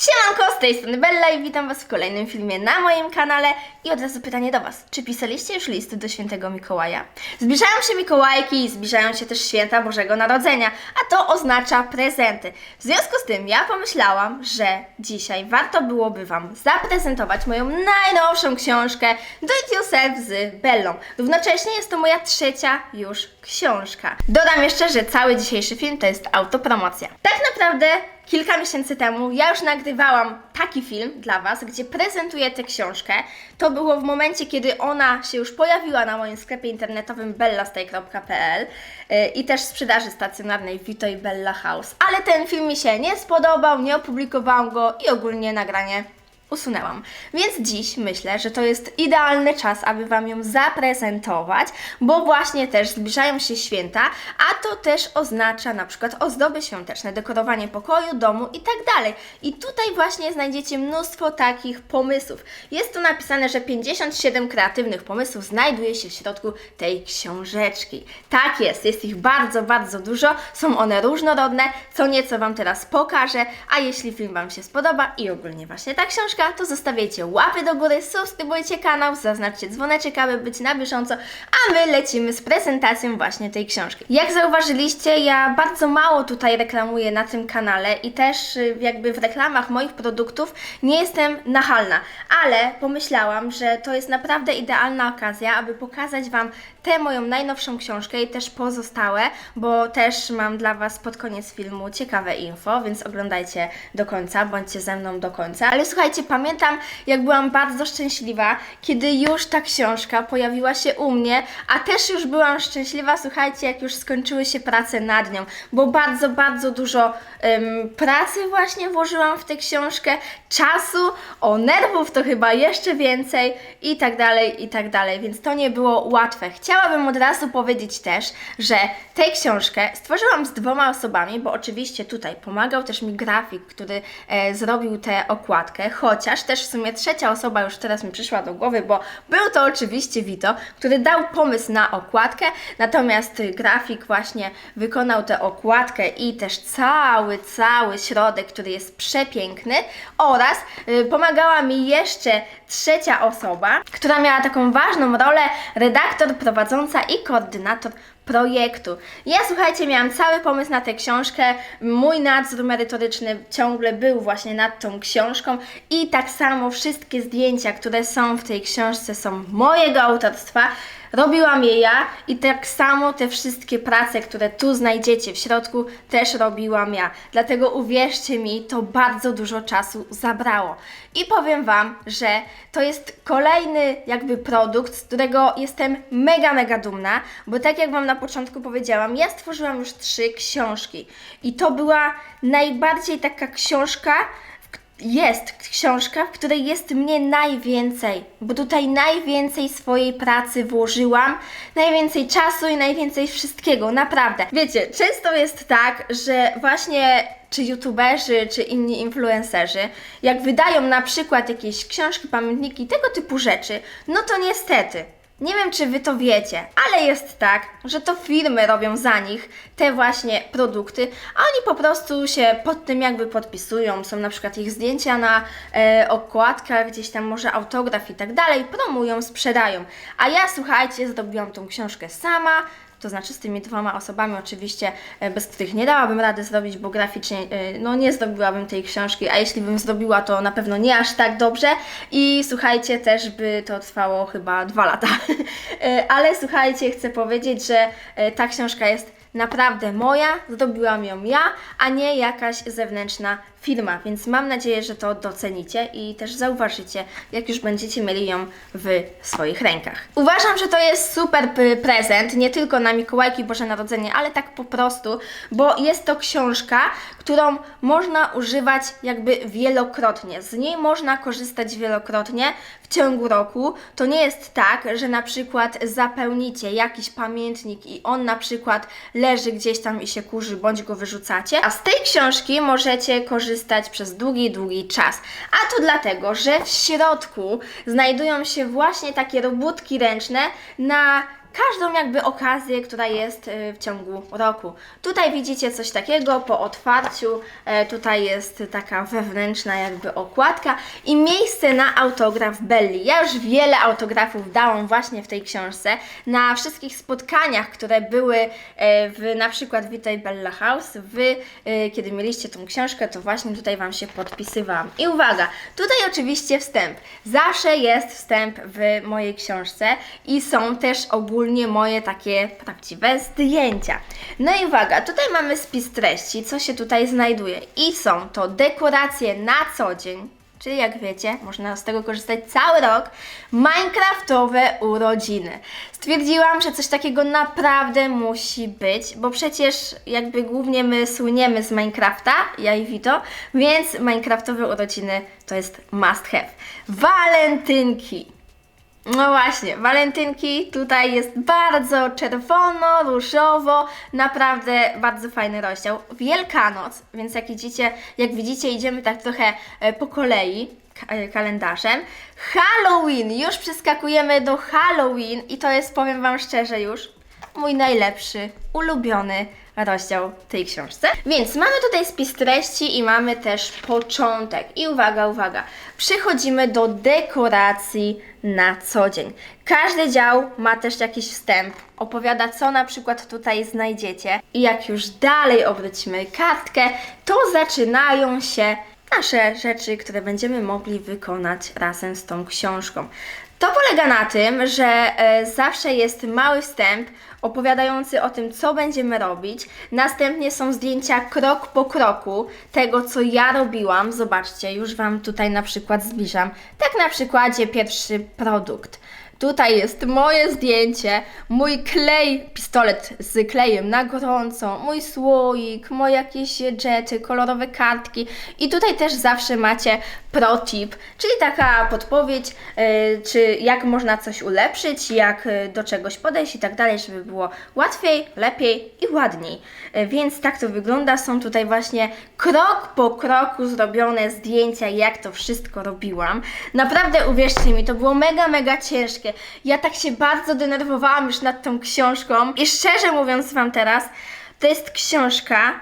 Siemanko, z tej strony Bella i witam Was w kolejnym filmie na moim kanale. I od razu pytanie do Was. Czy pisaliście już listy do świętego Mikołaja? Zbliżają się Mikołajki i zbliżają się też święta Bożego Narodzenia, a to oznacza prezenty. W związku z tym ja pomyślałam, że dzisiaj warto byłoby Wam zaprezentować moją najnowszą książkę Do It Yourself z Bellą. Równocześnie jest to moja trzecia już książka. Dodam jeszcze, że cały dzisiejszy film to jest autopromocja. Tak naprawdę Kilka miesięcy temu ja już nagrywałam taki film dla Was, gdzie prezentuję tę książkę. To było w momencie, kiedy ona się już pojawiła na moim sklepie internetowym bellastay.pl yy, i też sprzedaży stacjonarnej Vito i Bella House. Ale ten film mi się nie spodobał, nie opublikowałam go i ogólnie nagranie usunęłam. Więc dziś myślę, że to jest idealny czas, aby Wam ją zaprezentować, bo właśnie też zbliżają się święta, a to też oznacza na przykład ozdoby świąteczne, dekorowanie pokoju, domu i tak dalej. I tutaj właśnie znajdziecie mnóstwo takich pomysłów. Jest tu napisane, że 57 kreatywnych pomysłów znajduje się w środku tej książeczki. Tak jest, jest ich bardzo, bardzo dużo, są one różnorodne, co nieco Wam teraz pokażę, a jeśli film Wam się spodoba i ogólnie właśnie ta książka, to zostawiajcie łapy do góry, subskrybujcie kanał, zaznaczcie dzwoneczek, aby być na bieżąco, a my lecimy z prezentacją właśnie tej książki. Jak zauważyliście, ja bardzo mało tutaj reklamuję na tym kanale i też y, jakby w reklamach moich produktów nie jestem nachalna, ale pomyślałam, że to jest naprawdę idealna okazja, aby pokazać Wam tę moją najnowszą książkę i też pozostałe, bo też mam dla Was pod koniec filmu ciekawe info, więc oglądajcie do końca, bądźcie ze mną do końca. Ale słuchajcie, pamiętam jak byłam bardzo szczęśliwa, kiedy już ta książka pojawiła się u mnie, a też już byłam szczęśliwa, słuchajcie, jak już skończyły się prace nad nią, bo bardzo, bardzo dużo em, pracy właśnie włożyłam w tę książkę, czasu, o nerwów to chyba jeszcze więcej i tak dalej, i tak dalej, więc to nie było łatwe. Chciałabym od razu powiedzieć też, że tę książkę stworzyłam z dwoma osobami, bo oczywiście tutaj pomagał też mi grafik, który e, zrobił tę okładkę, chociaż też w sumie trzecia osoba już teraz mi przyszła do głowy, bo był to oczywiście Vito, który dał pomysł na okładkę, natomiast grafik właśnie wykonał tę okładkę i też cały, cały środek, który jest przepiękny oraz y, pomagała mi jeszcze trzecia osoba, która miała taką ważną rolę, redaktor, prowadząca i koordynator projektu. Ja słuchajcie, miałam cały pomysł na tę książkę, mój nadzór merytoryczny ciągle był właśnie nad tą książką i tak samo wszystkie zdjęcia, które są w tej książce są mojego autorstwa. Robiłam je ja i tak samo te wszystkie prace, które tu znajdziecie w środku, też robiłam ja. Dlatego uwierzcie mi, to bardzo dużo czasu zabrało. I powiem Wam, że to jest kolejny jakby produkt, z którego jestem mega, mega dumna, bo tak jak Wam na początku powiedziałam, ja stworzyłam już trzy książki. I to była najbardziej taka książka, jest książka, w której jest mnie najwięcej, bo tutaj najwięcej swojej pracy włożyłam, najwięcej czasu i najwięcej wszystkiego, naprawdę. Wiecie, często jest tak, że właśnie czy youtuberzy, czy inni influencerzy, jak wydają na przykład jakieś książki, pamiętniki, tego typu rzeczy, no to niestety, nie wiem, czy Wy to wiecie, ale jest tak, że to firmy robią za nich te właśnie produkty, a oni po prostu się pod tym jakby podpisują. Są na przykład ich zdjęcia na e, okładkach, gdzieś tam może autograf i tak dalej, promują, sprzedają. A ja, słuchajcie, zrobiłam tą książkę sama, to znaczy z tymi dwoma osobami oczywiście, e, bez których nie dałabym rady zrobić, bo graficznie e, no nie zrobiłabym tej książki, a jeśli bym zrobiła, to na pewno nie aż tak dobrze i słuchajcie, też by to trwało chyba dwa lata. E, Ale słuchajcie, chcę powiedzieć, że ta książka jest naprawdę moja, zrobiłam ją ja, a nie jakaś zewnętrzna firma, więc mam nadzieję, że to docenicie i też zauważycie, jak już będziecie mieli ją w swoich rękach. Uważam, że to jest super prezent, nie tylko na Mikołajki Boże Narodzenie, ale tak po prostu, bo jest to książka, którą można używać jakby wielokrotnie. Z niej można korzystać wielokrotnie w ciągu roku. To nie jest tak, że na przykład zapełnicie jakiś pamiętnik i on na przykład leży gdzieś tam i się kurzy, bądź go wyrzucacie, a z tej książki możecie korzystać przez długi, długi czas. A to dlatego, że w środku znajdują się właśnie takie robótki ręczne na każdą jakby okazję, która jest y, w ciągu roku. Tutaj widzicie coś takiego po otwarciu, e, tutaj jest taka wewnętrzna jakby okładka i miejsce na autograf Belli. Ja już wiele autografów dałam właśnie w tej książce. Na wszystkich spotkaniach, które były e, w na przykład Witaj Bella House, wy e, kiedy mieliście tą książkę, to właśnie tutaj Wam się podpisywałam. I uwaga, tutaj oczywiście wstęp. Zawsze jest wstęp w mojej książce i są też ogólnie moje takie prawdziwe zdjęcia. No i uwaga, tutaj mamy spis treści, co się tutaj znajduje. I są to dekoracje na co dzień, Czyli jak wiecie, można z tego korzystać cały rok. Minecraftowe urodziny. Stwierdziłam, że coś takiego naprawdę musi być, bo przecież jakby głównie my słyniemy z Minecrafta, ja i Vito, więc Minecraftowe urodziny to jest must have. Walentynki. No właśnie, walentynki tutaj jest bardzo czerwono, różowo, naprawdę bardzo fajny rozdział. Wielkanoc, więc jak idziecie, jak widzicie, idziemy tak trochę e, po kolei e, kalendarzem. Halloween, już przeskakujemy do Halloween i to jest, powiem Wam szczerze już, mój najlepszy, ulubiony rozdział tej książce. Więc mamy tutaj spis treści i mamy też początek. I uwaga, uwaga, przechodzimy do dekoracji na co dzień. Każdy dział ma też jakiś wstęp, opowiada co na przykład tutaj znajdziecie. I jak już dalej obrócimy kartkę, to zaczynają się nasze rzeczy, które będziemy mogli wykonać razem z tą książką. To polega na tym, że e, zawsze jest mały wstęp opowiadający o tym, co będziemy robić. Następnie są zdjęcia krok po kroku tego, co ja robiłam. Zobaczcie, już Wam tutaj na przykład zbliżam. Tak na przykładzie pierwszy produkt. Tutaj jest moje zdjęcie, mój klej, pistolet z klejem na gorąco, mój słoik, moje jakieś jety, kolorowe kartki i tutaj też zawsze macie pro tip, czyli taka podpowiedź, yy, czy jak można coś ulepszyć, jak yy, do czegoś podejść i tak dalej, żeby było łatwiej, lepiej i ładniej. Yy, więc tak to wygląda, są tutaj właśnie krok po kroku zrobione zdjęcia, jak to wszystko robiłam. Naprawdę uwierzcie mi, to było mega, mega ciężkie. Ja tak się bardzo denerwowałam już nad tą książką i szczerze mówiąc Wam teraz, to jest książka,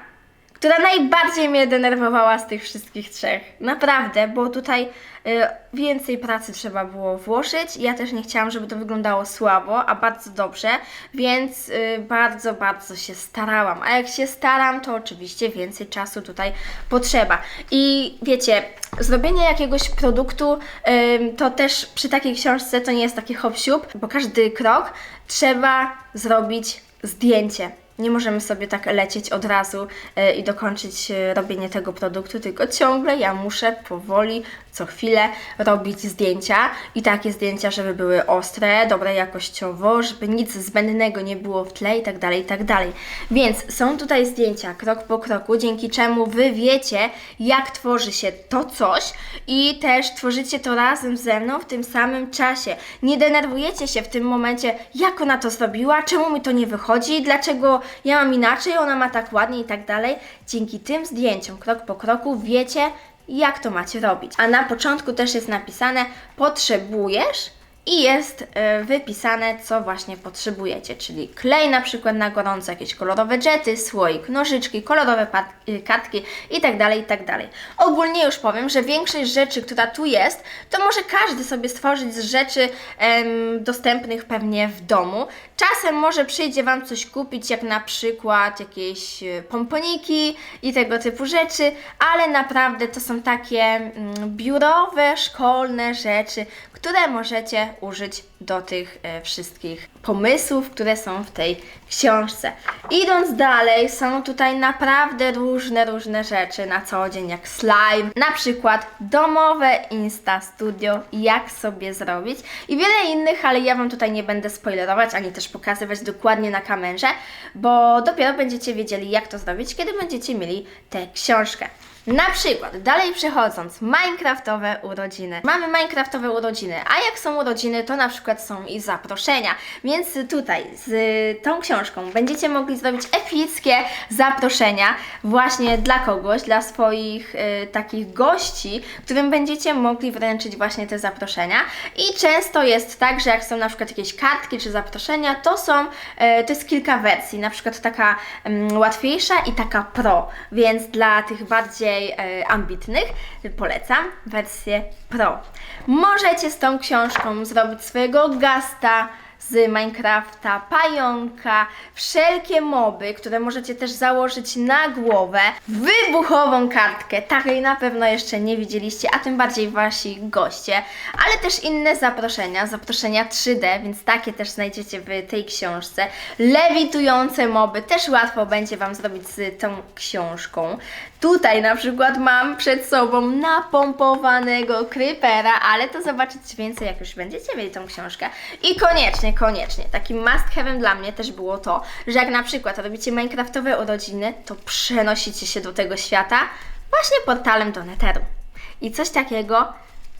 która najbardziej mnie denerwowała z tych wszystkich trzech. Naprawdę, bo tutaj y, więcej pracy trzeba było włożyć. Ja też nie chciałam, żeby to wyglądało słabo, a bardzo dobrze, więc y, bardzo, bardzo się starałam. A jak się staram, to oczywiście więcej czasu tutaj potrzeba. I wiecie, zrobienie jakiegoś produktu ym, to też przy takiej książce to nie jest taki hop bo każdy krok trzeba zrobić zdjęcie. Nie możemy sobie tak lecieć od razu e, i dokończyć e, robienie tego produktu, tylko ciągle ja muszę powoli, co chwilę robić zdjęcia i takie zdjęcia, żeby były ostre, dobre jakościowo, żeby nic zbędnego nie było w tle i tak dalej, i tak dalej. Więc są tutaj zdjęcia krok po kroku, dzięki czemu Wy wiecie, jak tworzy się to coś i też tworzycie to razem ze mną w tym samym czasie. Nie denerwujecie się w tym momencie, jak ona to zrobiła, czemu mi to nie wychodzi, dlaczego ja mam inaczej, ona ma tak ładnie i tak dalej. Dzięki tym zdjęciom, krok po kroku, wiecie, jak to macie robić. A na początku też jest napisane: potrzebujesz i jest e, wypisane, co właśnie potrzebujecie, czyli klej na przykład na gorąco, jakieś kolorowe jety, słoik, nożyczki, kolorowe y, kartki itd., itd. Ogólnie już powiem, że większość rzeczy, która tu jest, to może każdy sobie stworzyć z rzeczy em, dostępnych pewnie w domu. Czasem może przyjdzie Wam coś kupić, jak na przykład jakieś e, pomponiki i tego typu rzeczy, ale naprawdę to są takie mm, biurowe, szkolne rzeczy, które możecie użyć do tych e, wszystkich pomysłów, które są w tej książce. Idąc dalej, są tutaj naprawdę różne, różne rzeczy na co dzień, jak slime, na przykład domowe Insta Studio, jak sobie zrobić i wiele innych, ale ja Wam tutaj nie będę spoilerować, ani też pokazywać dokładnie na kamerze, bo dopiero będziecie wiedzieli, jak to zrobić, kiedy będziecie mieli tę książkę. Na przykład, dalej przechodząc, Minecraftowe urodziny. Mamy Minecraftowe urodziny, a jak są urodziny, to na przykład są i zaproszenia. Więc tutaj z tą książką będziecie mogli zrobić epickie zaproszenia właśnie dla kogoś, dla swoich y, takich gości, którym będziecie mogli wręczyć właśnie te zaproszenia. I często jest tak, że jak są na przykład jakieś kartki czy zaproszenia, to są, y, to jest kilka wersji, na przykład taka mm, łatwiejsza i taka pro, więc dla tych bardziej e, ambitnych polecam wersję pro. Możecie z tą książką zrobić swojego gasta z Minecrafta, pająka, wszelkie moby, które możecie też założyć na głowę, wybuchową kartkę, takiej na pewno jeszcze nie widzieliście, a tym bardziej wasi goście, ale też inne zaproszenia, zaproszenia 3D, więc takie też znajdziecie w tej książce. Lewitujące moby też łatwo będzie Wam zrobić z tą książką. Tutaj na przykład mam przed sobą napompowanego creepera, ale to zobaczycie więcej, jak już będziecie mieli tą książkę. I koniecznie, koniecznie, takim must have'em dla mnie też było to, że jak na przykład robicie minecraftowe urodziny, to przenosicie się do tego świata właśnie portalem do Netheru. I coś takiego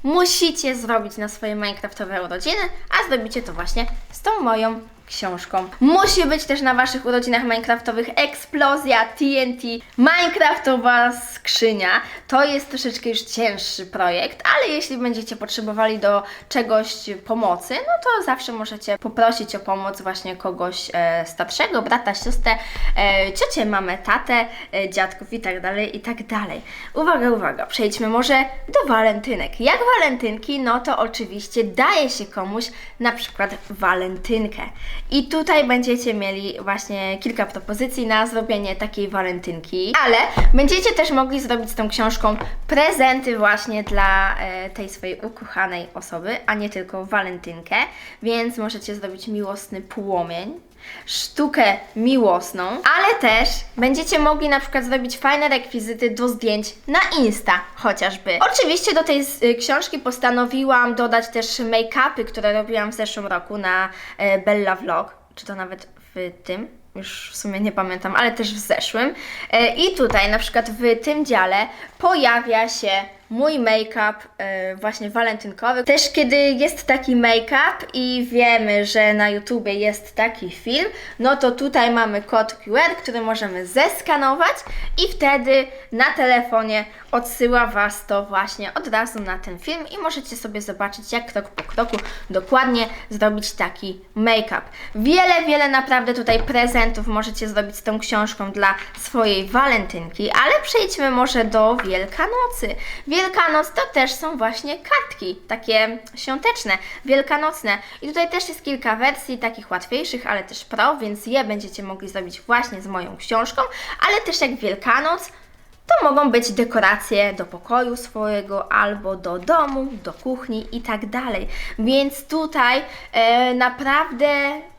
musicie zrobić na swoje minecraftowe urodziny, a zrobicie to właśnie z tą moją książką. Musi być też na Waszych urodzinach minecraftowych eksplozja TNT, minecraftowa skrzynia. To jest troszeczkę już cięższy projekt, ale jeśli będziecie potrzebowali do czegoś pomocy, no to zawsze możecie poprosić o pomoc właśnie kogoś e, starszego, brata, siostrę, e, ciocię, mamę, tatę, e, dziadków i tak dalej, i tak dalej. Uwaga, uwaga, przejdźmy może do walentynek. Jak walentynki, no to oczywiście daje się komuś na przykład walentynkę. I tutaj będziecie mieli właśnie kilka propozycji na zrobienie takiej walentynki, ale będziecie też mogli zrobić z tą książką prezenty właśnie dla e, tej swojej ukochanej osoby, a nie tylko walentynkę, więc możecie zrobić miłosny płomień, sztukę miłosną, ale też będziecie mogli na przykład zrobić fajne rekwizyty do zdjęć na Insta chociażby. Oczywiście do tej y, książki postanowiłam dodać też make-upy, które robiłam w zeszłym roku na e, Bella Vlog, czy to nawet w tym, już w sumie nie pamiętam, ale też w zeszłym. E, I tutaj na przykład w tym dziale pojawia się mój make-up e, właśnie walentynkowy. Też kiedy jest taki make-up i wiemy, że na YouTubie jest taki film, no to tutaj mamy kod QR, który możemy zeskanować i wtedy na telefonie odsyła Was to właśnie od razu na ten film i możecie sobie zobaczyć, jak krok po kroku dokładnie zrobić taki make-up. Wiele, wiele naprawdę tutaj prezentów możecie zrobić z tą książką dla swojej walentynki, ale przejdźmy może do Wielkanocy. Wielkanoc to też są właśnie kartki, takie świąteczne, wielkanocne. I tutaj też jest kilka wersji, takich łatwiejszych, ale też pro, więc je będziecie mogli zrobić właśnie z moją książką, ale też jak Wielkanoc, to mogą być dekoracje do pokoju swojego albo do domu, do kuchni i tak dalej. Więc tutaj e, naprawdę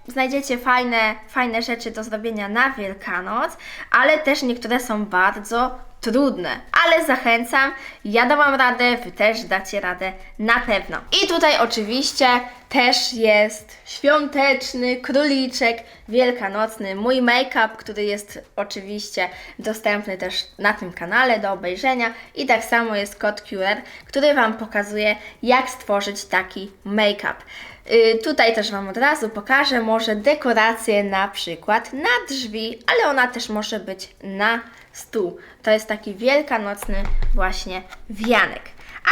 znajdziecie fajne, fajne rzeczy do zrobienia na Wielkanoc, ale też niektóre są bardzo trudne, ale zachęcam, ja dałam radę, Wy też dacie radę na pewno. I tutaj oczywiście też jest świąteczny króliczek wielkanocny, mój make-up, który jest oczywiście dostępny też na tym kanale do obejrzenia i tak samo jest kod QR, który Wam pokazuje jak stworzyć taki make-up. Yy, tutaj też Wam od razu pokażę może dekorację na przykład na drzwi, ale ona też może być na stół. To jest taki wielkanocny właśnie wianek.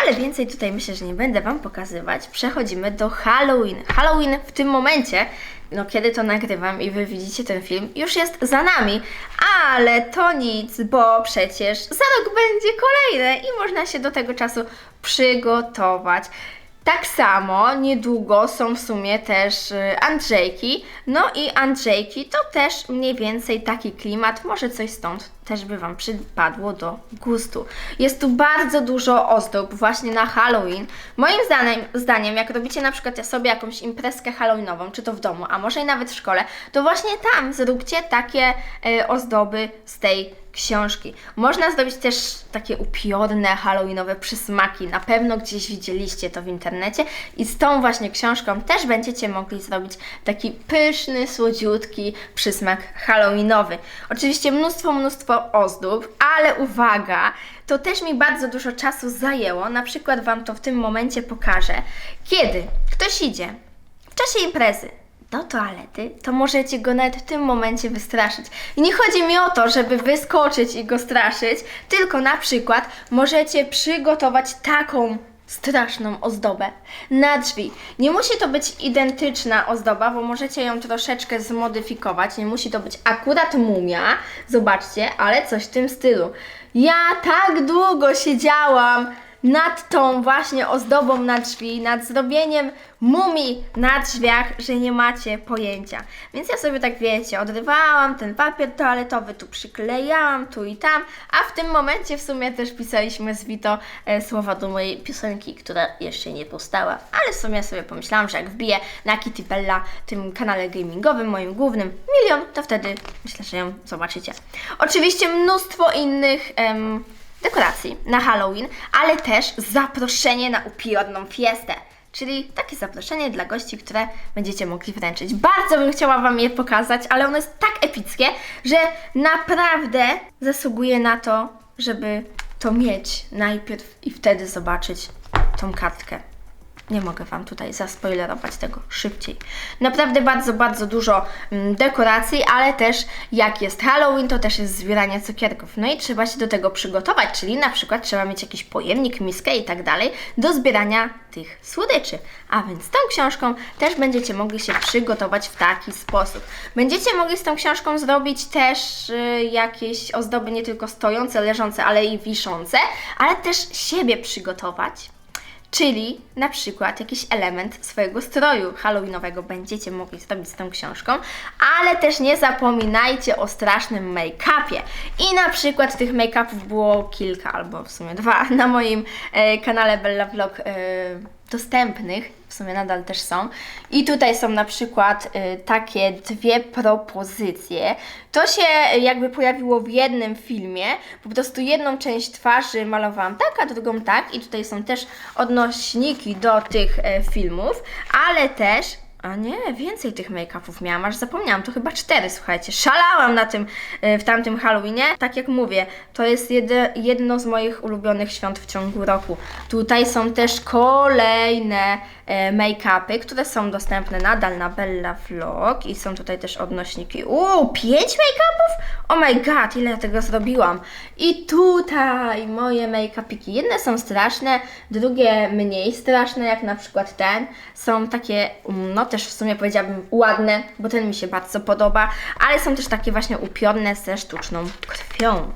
Ale więcej tutaj myślę, że nie będę Wam pokazywać. Przechodzimy do Halloween. Halloween w tym momencie, no kiedy to nagrywam i Wy widzicie ten film, już jest za nami. Ale to nic, bo przecież za rok będzie kolejne i można się do tego czasu przygotować. Tak samo niedługo są w sumie też y, Andrzejki. No i Andrzejki to też mniej więcej taki klimat, może coś stąd też by Wam przypadło do gustu. Jest tu bardzo dużo ozdób właśnie na Halloween. Moim zdaniem, zdaniem jak robicie na przykład sobie jakąś imprezkę halloweenową, czy to w domu, a może i nawet w szkole, to właśnie tam zróbcie takie y, ozdoby z tej książki. Można zrobić też takie upiorne halloweenowe przysmaki. Na pewno gdzieś widzieliście to w internecie i z tą właśnie książką też będziecie mogli zrobić taki pyszny, słodziutki przysmak halloweenowy. Oczywiście mnóstwo, mnóstwo ozdób, ale uwaga, to też mi bardzo dużo czasu zajęło. Na przykład Wam to w tym momencie pokażę. Kiedy ktoś idzie w czasie imprezy do toalety, to możecie go nawet w tym momencie wystraszyć. I nie chodzi mi o to, żeby wyskoczyć i go straszyć, tylko na przykład możecie przygotować taką straszną ozdobę na drzwi. Nie musi to być identyczna ozdoba, bo możecie ją troszeczkę zmodyfikować. Nie musi to być akurat mumia, zobaczcie, ale coś w tym stylu. Ja tak długo siedziałam nad tą właśnie ozdobą na drzwi, nad zrobieniem mumii na drzwiach, że nie macie pojęcia. Więc ja sobie tak wiecie, odrywałam ten papier toaletowy, tu przyklejałam, tu i tam, a w tym momencie w sumie też pisaliśmy z Vito e, słowa do mojej piosenki, która jeszcze nie powstała, ale w sumie sobie pomyślałam, że jak wbiję na Kitty Bella, tym kanale gamingowym, moim głównym, milion, to wtedy myślę, że ją zobaczycie. Oczywiście mnóstwo innych em, dekoracji na Halloween, ale też zaproszenie na upiorną fiestę. Czyli takie zaproszenie dla gości, które będziecie mogli wręczyć. Bardzo bym chciała Wam je pokazać, ale ono jest tak epickie, że naprawdę zasługuje na to, żeby to mieć najpierw i wtedy zobaczyć tą kartkę. Nie mogę Wam tutaj zaspoilerować tego szybciej. Naprawdę bardzo, bardzo dużo mm, dekoracji, ale też jak jest Halloween, to też jest zbieranie cukierków. No i trzeba się do tego przygotować, czyli na przykład trzeba mieć jakiś pojemnik, miskę i tak dalej do zbierania tych słodyczy. A więc z tą książką też będziecie mogli się przygotować w taki sposób. Będziecie mogli z tą książką zrobić też y, jakieś ozdoby nie tylko stojące, leżące, ale i wiszące, ale też siebie przygotować. Czyli na przykład jakiś element swojego stroju halloweenowego będziecie mogli zrobić z tą książką, ale też nie zapominajcie o strasznym make-upie. I na przykład tych make-upów było kilka, albo w sumie dwa na moim e, kanale Bella Vlog e, dostępnych, w sumie nadal też są. I tutaj są na przykład y, takie dwie propozycje. To się jakby pojawiło w jednym filmie, po prostu jedną część twarzy malowałam tak, a drugą tak. I tutaj są też odnośniki do tych e, filmów, ale też a nie, więcej tych make-upów miałam, aż zapomniałam, to chyba cztery, słuchajcie. Szalałam na tym, y, w tamtym Halloweenie. Tak jak mówię, to jest jedno z moich ulubionych świąt w ciągu roku. Tutaj są też kolejne e, make-upy, które są dostępne nadal na Bella Vlog i są tutaj też odnośniki. Uuu, pięć make-upów? Oh my god, ile ja tego zrobiłam. I tutaj moje make-upiki. Jedne są straszne, drugie mniej straszne, jak na przykład ten. Są takie, mm, no też w sumie powiedziałabym ładne, bo ten mi się bardzo podoba, ale są też takie właśnie upiorne ze sztuczną krwią.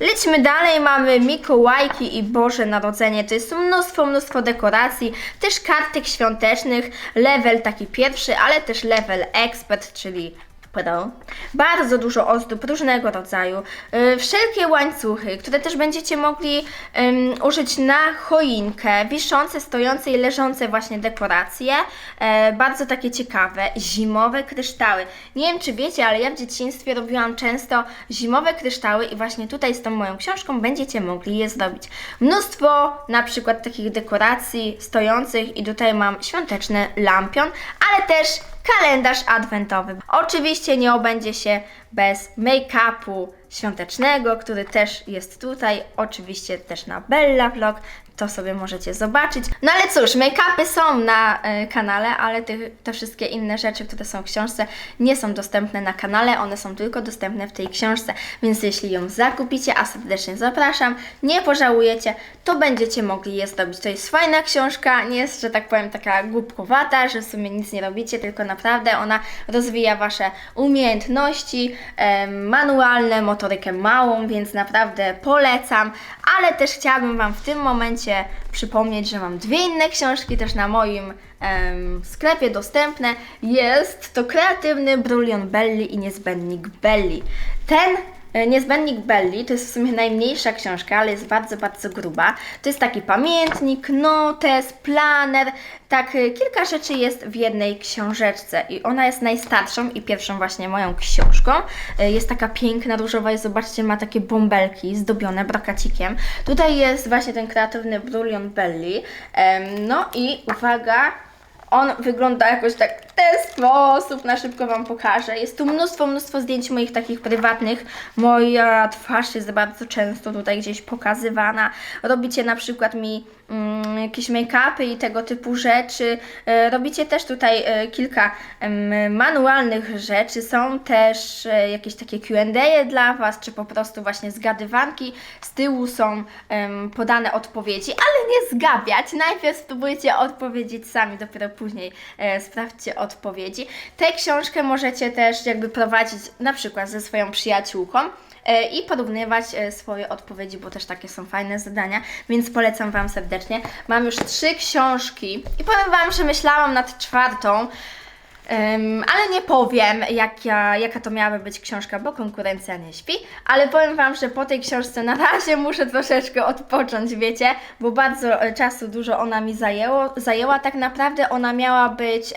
Lecimy dalej, mamy Mikołajki i Boże Narodzenie. To jest mnóstwo, mnóstwo dekoracji, też kartek świątecznych, level taki pierwszy, ale też level expert, czyli Bardzo dużo ozdób różnego rodzaju, yy, wszelkie łańcuchy, które też będziecie mogli ym, użyć na choinkę, wiszące, stojące i leżące właśnie dekoracje, e, bardzo takie ciekawe, zimowe kryształy. Nie wiem czy wiecie, ale ja w dzieciństwie robiłam często zimowe kryształy i właśnie tutaj z tą moją książką będziecie mogli je zrobić. Mnóstwo na przykład takich dekoracji stojących i tutaj mam świąteczny lampion, ale też kalendarz adwentowy. Oczywiście nie obędzie się bez make-upu świątecznego, który też jest tutaj, oczywiście też na Bella Vlog, to sobie możecie zobaczyć. No ale cóż, make-upy są na e, kanale, ale te, te wszystkie inne rzeczy, które są w książce, nie są dostępne na kanale, one są tylko dostępne w tej książce, więc jeśli ją zakupicie, a serdecznie zapraszam, nie pożałujecie, to będziecie mogli je zrobić. To jest fajna książka, nie jest, że tak powiem, taka głupkowata, że w sumie nic nie robicie, tylko naprawdę ona rozwija Wasze umiejętności em, manualne, motorykę małą, więc naprawdę polecam, ale też chciałabym Wam w tym momencie przypomnieć, że mam dwie inne książki też na moim em, sklepie dostępne. Jest to Kreatywny Brulion Belli i Niezbędnik Belli. Ten Niezbędnik Belli to jest w sumie najmniejsza książka, ale jest bardzo, bardzo gruba. To jest taki pamiętnik, notes, planer, tak e, kilka rzeczy jest w jednej książeczce i ona jest najstarszą i pierwszą właśnie moją książką. E, Jest taka piękna, różowa i zobaczcie, ma takie bąbelki zdobione brokacikiem. Tutaj jest właśnie ten kreatywny Brulion Belli. No i uwaga, on wygląda jakoś tak w ten sposób na szybko Wam pokażę. Jest tu mnóstwo, mnóstwo zdjęć moich takich prywatnych. Moja twarz jest bardzo często tutaj gdzieś pokazywana. Robicie na przykład mi jakieś make-upy i tego typu rzeczy. E, Robicie też tutaj e, kilka manualnych rzeczy. Są też e, jakieś takie Q&A dla Was, czy po prostu właśnie zgadywanki. Z tyłu są podane odpowiedzi, ale nie zgabiać. Najpierw spróbujcie odpowiedzieć sami, dopiero później sprawdźcie odpowiedzi. Tę książkę możecie też jakby prowadzić na przykład ze swoją przyjaciółką i porównywać e, swoje odpowiedzi, bo też takie są fajne zadania, więc polecam Wam serdecznie. Mam już trzy książki i powiem Wam, że myślałam nad czwartą. Em, ale nie powiem, jaka, jaka to miałaby być książka, bo konkurencja nie śpi. Ale powiem Wam, że po tej książce na razie muszę troszeczkę odpocząć, wiecie, bo bardzo e, czasu dużo ona mi zajęło, zajęła. Tak naprawdę ona miała być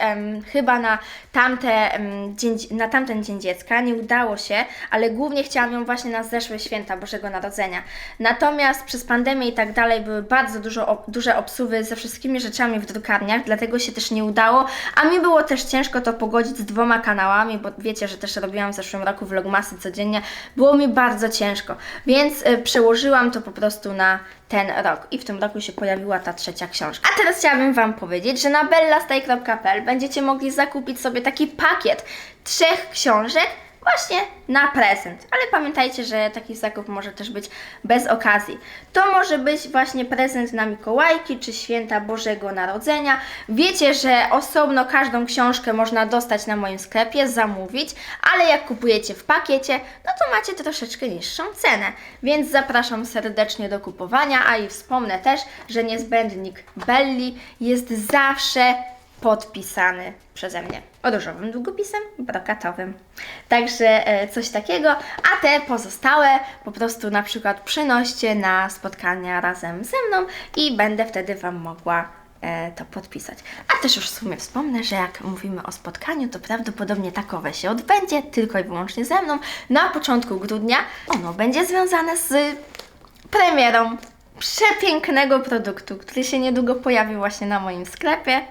chyba na, tamte, dzień, na tamten Dzień Dziecka. Nie udało się, ale głównie chciałam ją właśnie na zeszłe święta Bożego Narodzenia. Natomiast przez pandemię i tak dalej były bardzo dużo, duże obsuwy ze wszystkimi rzeczami w drukarniach, dlatego się też nie udało. A mi było też ciężko to pogodzić z dwoma kanałami, bo wiecie, że też robiłam w zeszłym roku vlogmasy codziennie. Było mi bardzo ciężko, więc y, przełożyłam to po prostu na ten rok i w tym roku się pojawiła ta trzecia książka. A teraz chciałabym Wam powiedzieć, że na bellastaj.pl będziecie mogli zakupić sobie taki pakiet trzech książek właśnie na prezent. Ale pamiętajcie, że taki zakup może też być bez okazji. To może być właśnie prezent na Mikołajki czy święta Bożego Narodzenia. Wiecie, że osobno każdą książkę można dostać na moim sklepie, zamówić, ale jak kupujecie w pakiecie, no to macie troszeczkę niższą cenę. Więc zapraszam serdecznie do kupowania, a i wspomnę też, że niezbędnik Belli jest zawsze podpisany przeze mnie różowym długopisem brokatowym. Także e, coś takiego, a te pozostałe po prostu na przykład przynoście na spotkania razem ze mną i będę wtedy Wam mogła e, to podpisać. A też już w sumie wspomnę, że jak mówimy o spotkaniu, to prawdopodobnie takowe się odbędzie tylko i wyłącznie ze mną na początku grudnia. Ono będzie związane z premierą przepięknego produktu, który się niedługo pojawi właśnie na moim sklepie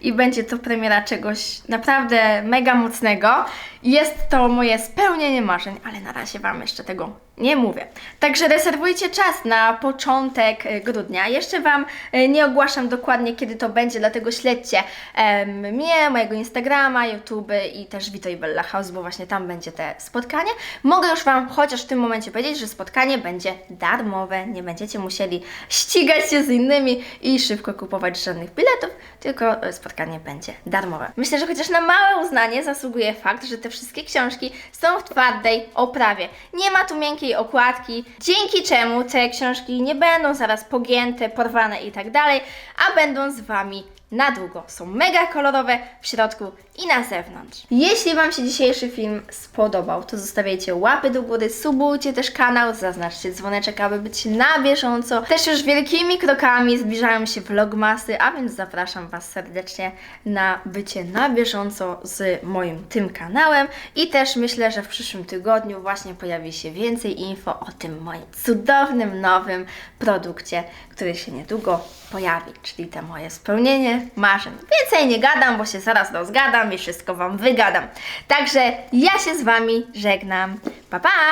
i będzie to premiera czegoś naprawdę mega mocnego. Jest to moje spełnienie marzeń, ale na razie Wam jeszcze tego nie mówię. Także rezerwujcie czas na początek e, grudnia. Jeszcze Wam e, nie ogłaszam dokładnie, kiedy to będzie, dlatego śledźcie mnie, mojego Instagrama, YouTube i też Vito i Bella House, bo właśnie tam będzie te spotkanie. Mogę już Wam chociaż w tym momencie powiedzieć, że spotkanie będzie darmowe. Nie będziecie musieli ścigać się z innymi i szybko kupować żadnych biletów, tylko e, spotkanie będzie darmowe. Myślę, że chociaż na małe uznanie zasługuje fakt, że te wszystkie książki są w twardej oprawie. Nie ma tu miękkiej okładki, dzięki czemu te książki nie będą zaraz pogięte, porwane i tak dalej, a będą z Wami na długo. Są mega kolorowe w środku i na zewnątrz. Jeśli Wam się dzisiejszy film spodobał, to zostawiajcie łapy do góry, subujcie też kanał, zaznaczcie dzwoneczek, aby być na bieżąco. Też już wielkimi krokami zbliżają się vlogmasy, a więc zapraszam Was serdecznie na bycie na bieżąco z moim tym kanałem i też myślę, że w przyszłym tygodniu właśnie pojawi się więcej info o tym moim cudownym, nowym produkcie, który się niedługo pojawi, czyli to moje spełnienie marzeń. Więcej nie gadam, bo się zaraz rozgadam i wszystko Wam wygadam. Także ja się z Wami żegnam. Pa, pa!